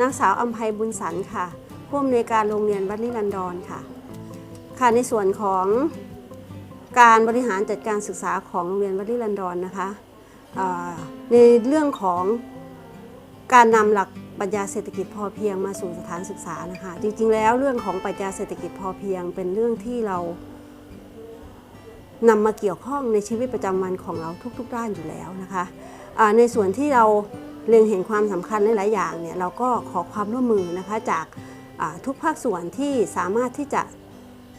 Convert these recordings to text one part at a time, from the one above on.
นางสาวอัมภัยบุญสันค่ะผู้อำนวยการโรงเรียนวัดนิรันดรค่ะ ค่ะในส่วนของการบริหารจัดการศึกษาของโรงเรียนวัดนิรันดรนะคะในเรื่องของการนำหลักปรัชญาเศรษฐกิจพอเพียงมาสู่สถานศึกษานะคะ จริงๆแล้วเรื่องของปรัชญาเศรษฐกิจพอเพียง เป็นเรื่องที่เรานำมาเกี่ยวข้องในชีวิตประจำวันของเราทุก ๆ ด้านอยู่แล้วนะคะในส่วนที่เรา เล็งเห็นความสำคัญหลาย ๆ อย่างเนี่ยเราก็ขอความร่วมมือนะคะจากทุกภาคส่วนที่สามารถที่จะ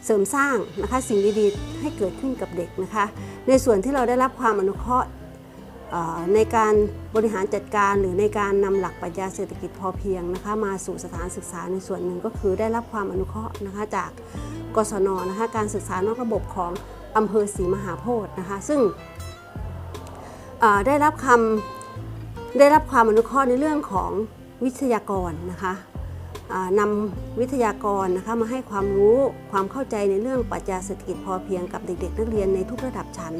เสริมสร้างนะคะสิ่งดีๆ ให้เกิดขึ้นกับเด็กนะคะ ในส่วนที่เราได้รับความอนุเคราะห์ในการบริหารจัดการหรือในการนำหลักปรัชญาเศรษฐกิจพอเพียงนะคะมาสู่สถานศึกษาในส่วนหนึ่งก็คือได้รับความอนุเคราะห์นะคะจากกศนนะคะการศึกษานอกระบบของอำเภอศรีมหาโพธิ์นะคะซึ่งได้รับคำ ได้รับความอนุเคราะห์ในเรื่องของวิทยากรนะคะนำวิทยากรนะคะมาให้ความรู้ความเข้าใจในเรื่องปรัชญาเศรษฐกิจพอเพียงกับเด็กๆ นักเรียนในทุกระดับชั้น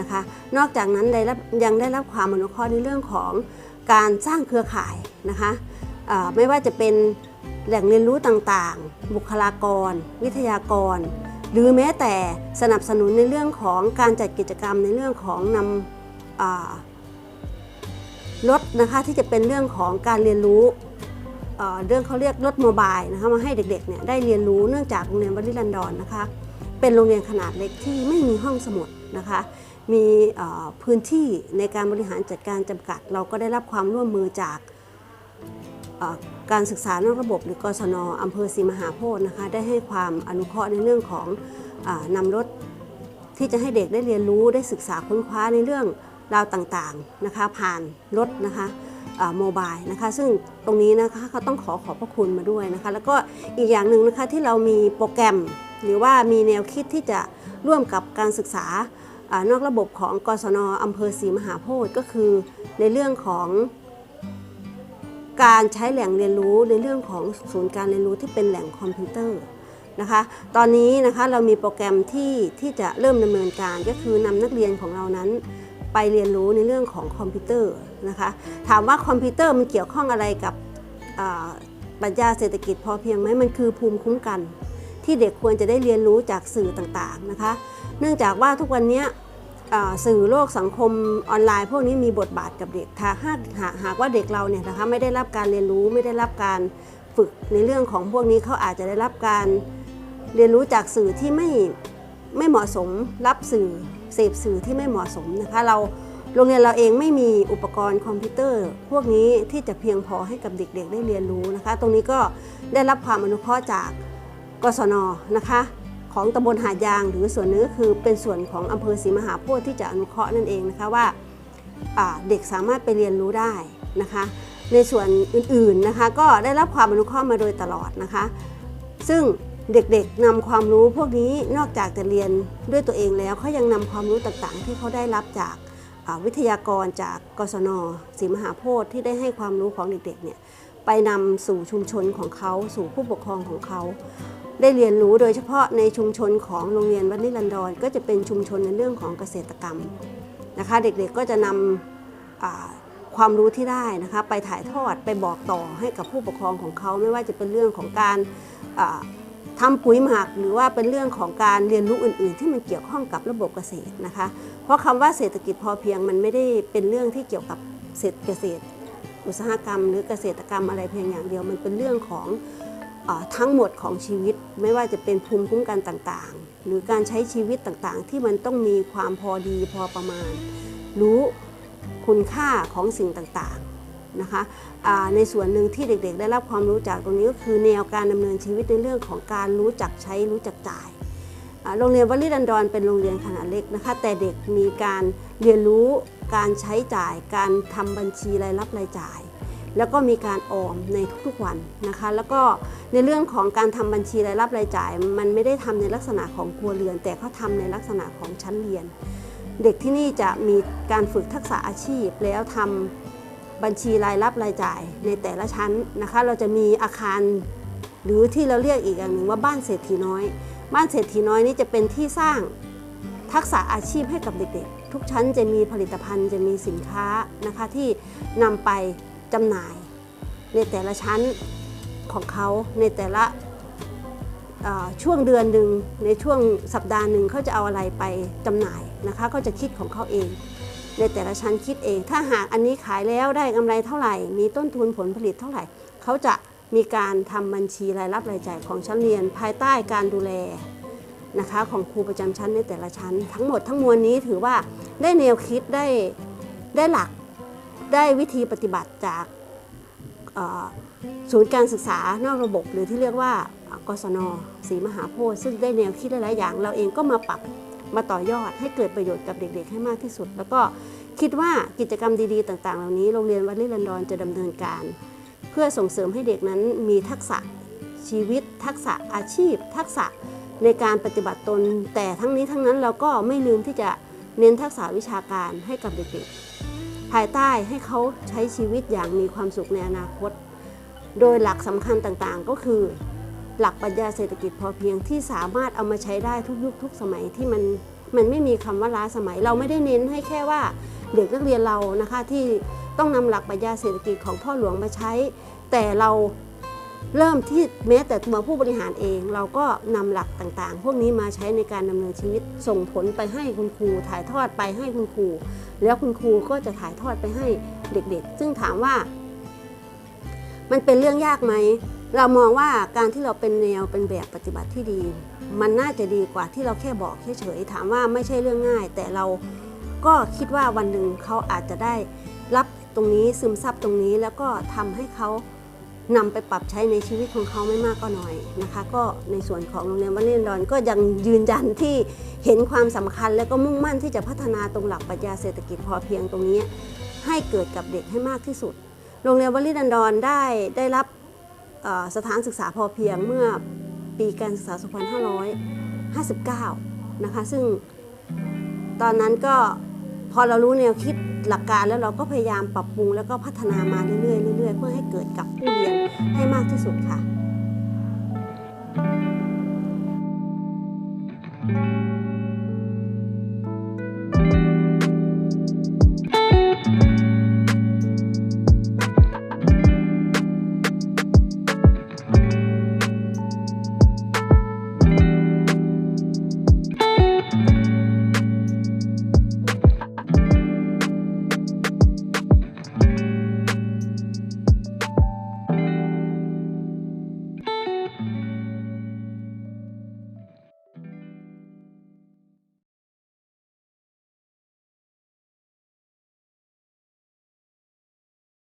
นะคะ นอกจากนั้นได้รับยังได้รับความอนุเคราะห์ในเรื่องของการสร้างเครือข่ายนะคะไม่ว่าจะเป็นแหล่งเรียนรู้ต่างๆ บุคลากร วิทยากร หรือแม้แต่สนับสนุนในเรื่องของการจัดกิจกรรมในเรื่องของนำ รถนะคะที่จะเป็นเรื่องของการเรียนรู้เเรื่องเขาเรียกรถโมบายนะคะมาให้เด็กๆเนี่ยได้เรียนรู้เนื่องจากโรงเรียนวัดลิรันดรนนะคะ เป็นโรงเรียนขนาดเล็กที่ไม่มีห้องสมุดนะคะ มีพื้นที่ในการบริหารจัดการจำกัด เราก็ได้รับความร่วมมือจากการศึกษานอกระบบหรือกศนอำเภอศรีมหาโพธิ์นะคะ ได้ให้ความอนุเคราะห์ในเรื่องของอนำรถที่จะให้เด็กได้เรียนรู้ได้ศึกษาค้นคว้าในเรื่อง ราวต่างๆนะคะผ่านรถนะคะโมบายนะคะซึ่งตรงนี้นะคะเขาต้องขอขอบพระคุณมาด้วยนะคะแล้วก็อีกอย่างหนึ่งนะคะที่เรามีโปรแกรม หรือว่ามีแนวคิดที่จะร่วมกับการศึกษาอนอกระบบของกศนอำเภอศรีมหาโพธิ์ก็คือในเรื่องของการใช้แหล่งเรียนรู้ในเรื่องของศูนย์การเรียนรู้ที่เป็นแหล่งคอมพิวเตอร์นะคะตอนนี้นะคะเรามีโปรแกรมที่ที่จะเริ่มดำเนินการก็คือนำนักเรียนของเรานั้น ไปเรียนรู้ในเรื่องของคอมพิวเตอร์นะคะถามว่าคอมพิวเตอร์มันเกี่ยวข้องอะไรกับปรัชญาเศรษฐกิจพอเพียงไหมมันคือภูมิคุ้มกัน ที่เด็กควรจะได้เรียนรู้จากสื่อต่างๆนะคะ เนื่องจากว่าทุกวันนี้สื่อโลกสังคมออนไลน์ พวกนี้มีบทบาทกับเด็กถ้าหาหากหากว่าเด็กเราเนี่ยนะคะไม่ได้รับการเรียนรู้ไม่ได้รับการฝึกในเรื่องของพวกนี้เขาอาจจะได้รับการเรียนรู้จากสื่อที่ไม่ ไม่เหมาะสมรับสื่อเสพสื่อที่ไม่เหมาะสมนะคะเราโรงเรียนเราเองไม่มีอุปกรณ์คอมพิวเตอร์ พวกนี้ที่จะเพียงพอให้กับเด็กๆ ได้เรียนรู้นะคะ ตรงนี้ก็ได้รับความอนุเคราะห์จากกศนนะคะของตำบลหาดยางหรือส่วนนึงก็คือเป็นส่วนของอำเภอศรีมหาโพธิที่จะอนุเคราะห์นั่นเองนะคะว่าเด็กสามารถไปเรียนรู้ได้นะคะ ในส่วนอื่นๆนะคะก็ได้รับความอนุเคราะห์มาโดยตลอดนะคะ ซึ่ง เด็กๆนำความรู้พวกนี้นอกจากจะเรียนด้วยตัวเองแล้วเขายังนำความรู้ต่างๆ ที่เขาได้รับจากวิทยากรจากกศนศรีมหาโพธิ์ที่ได้ให้ความรู้ของเด็กๆเนี่ยไปนำสู่ชุมชนของเขาสู่ผู้ปกครองของเขาได้เรียนรู้โดยเฉพาะในชุมชนของโรงเรียนวัดนิรันดรก็จะเป็นชุมชนในเรื่องของเกษตรกรรมนะคะ เด็กๆก็จะนำอ่าความรู้ที่ได้นะคะ ไปถ่ายทอดไปบอกต่อให้กับผู้ปกครองของเขาไม่ว่าจะเป็นเรื่องของการ ทำปุ๋ยหมักหรือว่าเป็นเรื่องของการเรียนรู้อื่น ๆ ที่มันเกี่ยวข้องกับระบบเกษตรนะคะ เพราะคำว่าเศรษฐกิจพอเพียงมันไม่ได้เป็นเรื่องที่เกี่ยวกับเศรษฐเกษตร อุตสาหกรรม หรือเกษตรกรรมอะไรเพียงอย่างเดียวมันเป็นเรื่องของอทั้งหมดของชีวิต ไม่ว่าจะเป็นภูมิคุ้มกันต่างๆ หรือการใช้ชีวิตต่างๆ ที่มันต้องมีความพอดีพอประมาณ รู้คุณค่าของสิ่งต่างๆ นะคะในส่วนหนึ่งที่เด็กๆ ได้รับความรู้จากตรงนี้ก็คือแนวการดำเนินชีวิตในเรื่องของการรู้จักใช้รู้จักจ่ายโรงเรียนวลิรันดรเป็นโรงเรียนขนาดเล็กนะคะ แต่เด็กมีการเรียนรู้การใช้จ่าย การทำบัญชีรายรับรายจ่าย แล้วก็มีการออมในทุกๆวันนะคะ แล้วก็ในเรื่องของการทำบัญชีรายรับรายจ่าย มันไม่ได้ทำในลักษณะของครัวเรือน แต่เขาทำในลักษณะของชั้นเรียน เด็กที่นี่จะมีการฝึกทักษะอาชีพแล้วทำ บัญชีรายรับรายจ่ายในแต่ละชั้นนะคะ เราจะมีอาคารหรือที่เราเรียกอีกอย่างหนึ่งว่าบ้านเศรษฐีน้อย บ้านเศรษฐีน้อยนี้จะเป็นที่สร้างทักษะอาชีพให้กับเด็กๆ ทุกชั้นจะมีผลิตภัณฑ์จะมีสินค้านะคะที่นำไปจำหน่าย ในแต่ละชั้นของเขาในแต่ละช่วงเดือนหนึ่งในช่วงสัปดาห์หนึ่งเขาจะเอาอะไรไปจำหน่ายนะคะเขาจะคิดของเขาเอง ในแต่ละชั้นคิดเอง ถ้าหากอันนี้ขายแล้วได้กำไรเท่าไหร่ มีต้นทุนผลผลิตเท่าไหร่ เขาจะมีการทำบัญชีรายรับรายจ่ายของชั้นเรียน ภายใต้การดูแลนะคะของครูประจำชั้นในแต่ละชั้น ทั้งหมดทั้งมวลนี้ถือว่าได้แนวคิดได้ได้หลักได้วิธีปฏิบัติจากศูนย์การศึกษานอกระบบ หรือที่เรียกว่ากศนศรีมหาโพธิ์ซึ่งได้แนวคิดหลายๆอย่าง เราเองก็มาปรับ มาต่อยอดให้เกิดประโยชน์กับเด็กๆ ให้มากที่สุด แล้วก็คิดว่ากิจกรรมดีๆ ต่างๆ เหล่านี้โรงเรียนวัดลิลันดอนจะดำเนินการ เพื่อส่งเสริมให้เด็กนั้นมีทักษะชีวิต ทักษะอาชีพ ทักษะในการปฏิบัติตน แต่ทั้งนี้ทั้งนั้นเราก็ไม่ลืมที่จะเน้นทักษะวิชาการให้กับเด็กๆ ภายใต้ให้เขาใช้ชีวิตอย่างมีความสุขในอนาคต โดยหลักสำคัญต่างๆ ก็คือ หลักปรัชญาเศรษฐกิจพอเพียงที่สามารถเอามาใช้ได้ทุกยุคทุกสมัยที่มันมันไม่มีคำว่าล้าสมัย เราไม่ได้เน้นให้แค่ว่าเด็กนักเรียนเรานะคะที่ต้องนำหลักปรัชญาเศรษฐกิจของพ่อหลวงมาใช้ แต่เราเริ่มที่แม้แต่ตัวผู้บริหารเอง เราก็นำหลักต่างๆ พวกนี้มาใช้ในการดำเนินชีวิตส่งผลไปให้คุณครู ถ่ายทอดไปให้คุณครู แล้วคุณครูก็จะถ่ายทอดไปให้เด็กๆ ซึ่งถามว่า มันเป็นเรื่องยากไหม เรามองว่าการที่เราเป็นแนวเป็นแบบปฏิบัติที่ดี มันน่าจะดีกว่าที่เราแค่บอกเฉยๆถามว่าไม่ใช่เรื่องง่าย แต่เราก็คิดว่าวันหนึ่งเขาอาจจะได้รับตรงนี้ซึมซับตรงนี้แล้วก็ทำให้เขานำไปปรับใช้ในชีวิตของเขาไม่มากก็น้อยนะคะ ก็ในส่วนของโรงเรียนวัดเล่นดอนก็ยังยืนยันที่เห็นความสำคัญ และก็มุ่งมั่นที่จะพัฒนาตรงหลักปรัชญาเศรษฐกิจพอเพียงตรงนี้ ให้เกิดกับเด็กให้มากที่สุด โรงเรียนวัลิดันดอนได้ได้รับ สถานศึกษาพอเพียงเมื่อปีการศึกษา 2559 นะคะ ซึ่งตอนนั้นก็พอเรารู้แนวคิดหลักการแล้วเราก็พยายามปรับปรุงแล้วก็พัฒนามาเรื่อยๆเรื่อยๆ เพื่อให้เกิดกับผู้เรียนให้มากที่สุดค่ะ